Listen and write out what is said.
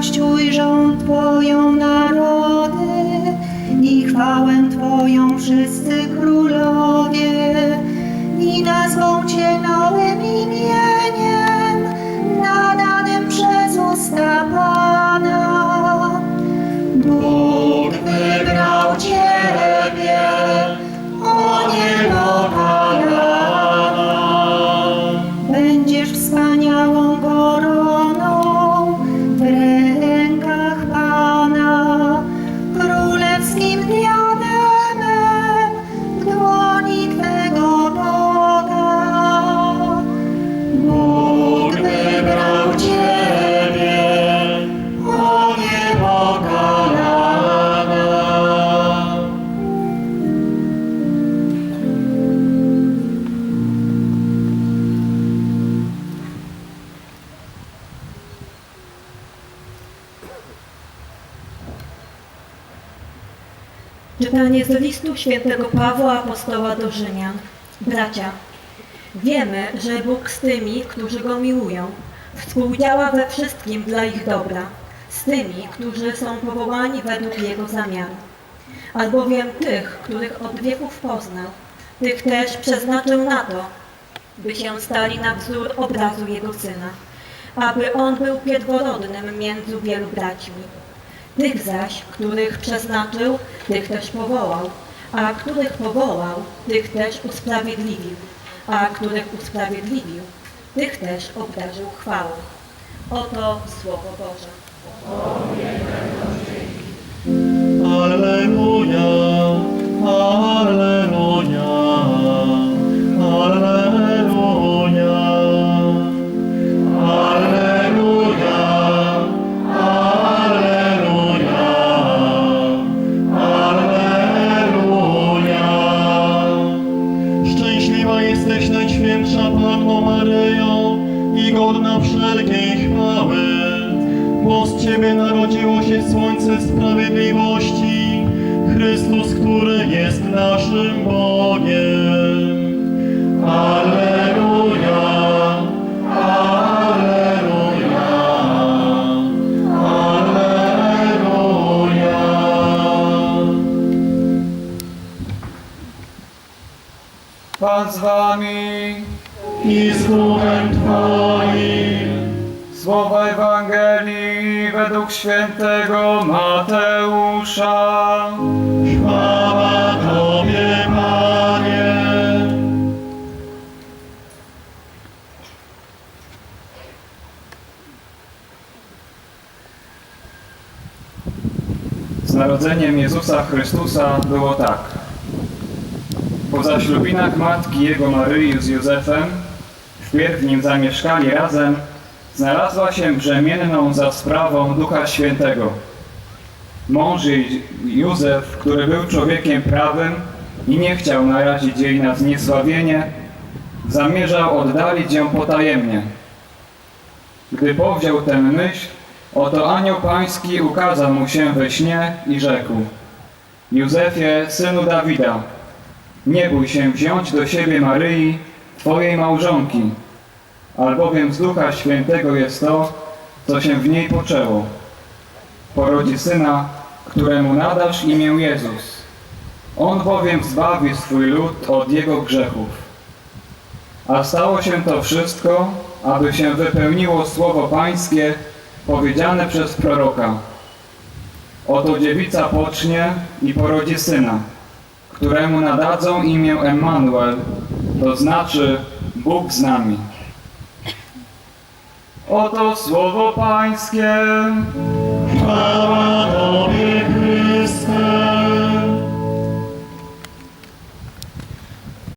sprawiedliwość ujrzą Twoją narody i chwałę Twoją wszyscy Czytanie z listu świętego Pawła Apostoła do Rzymian. Bracia, wiemy, że Bóg z tymi, którzy Go miłują, współdziała we wszystkim dla ich dobra, z tymi, którzy są powołani według Jego zamiaru. Albowiem tych, których od wieków poznał, tych też przeznaczył na to, by się stali na wzór obrazu Jego Syna, aby On był pierworodnym między wielu braćmi. Tych zaś, których przeznaczył, tych też powołał, a których powołał, tych też usprawiedliwił, a których usprawiedliwił, tych też obdarzył chwałą. Oto Słowo Boże. Alleluja, chwały, bo z Ciebie narodziło się Słońce Sprawiedliwości, Chrystus, który jest naszym Bogiem. Alleluja, Alleluja, Alleluja. Pan z wami. I z Duchem Twoim. Słowa Ewangelii według świętego Mateusza. Chwała Tobie, Panie. Z narodzeniem Jezusa Chrystusa było tak. Po zaślubinach matki jego Maryi z Józefem, wpierw nim zamieszkali razem, znalazła się brzemienną za sprawą Ducha Świętego. Mąż jej Józef, który był człowiekiem prawym i nie chciał narazić jej na zniesławienie, zamierzał oddalić ją potajemnie. Gdy powziął tę myśl, oto anioł pański ukazał mu się we śnie i rzekł Józefie, synu Dawida, nie bój się wziąć do siebie Maryi, twojej małżonki, albowiem z Ducha Świętego jest to, co się w niej poczęło. Porodzi syna, któremu nadasz imię Jezus. On bowiem zbawi swój lud od jego grzechów. A stało się to wszystko, aby się wypełniło słowo Pańskie powiedziane przez proroka. Oto dziewica pocznie i porodzi syna, któremu nadadzą imię Emmanuel, to znaczy Bóg z nami. Oto słowo Pańskie. Chwała Tobie,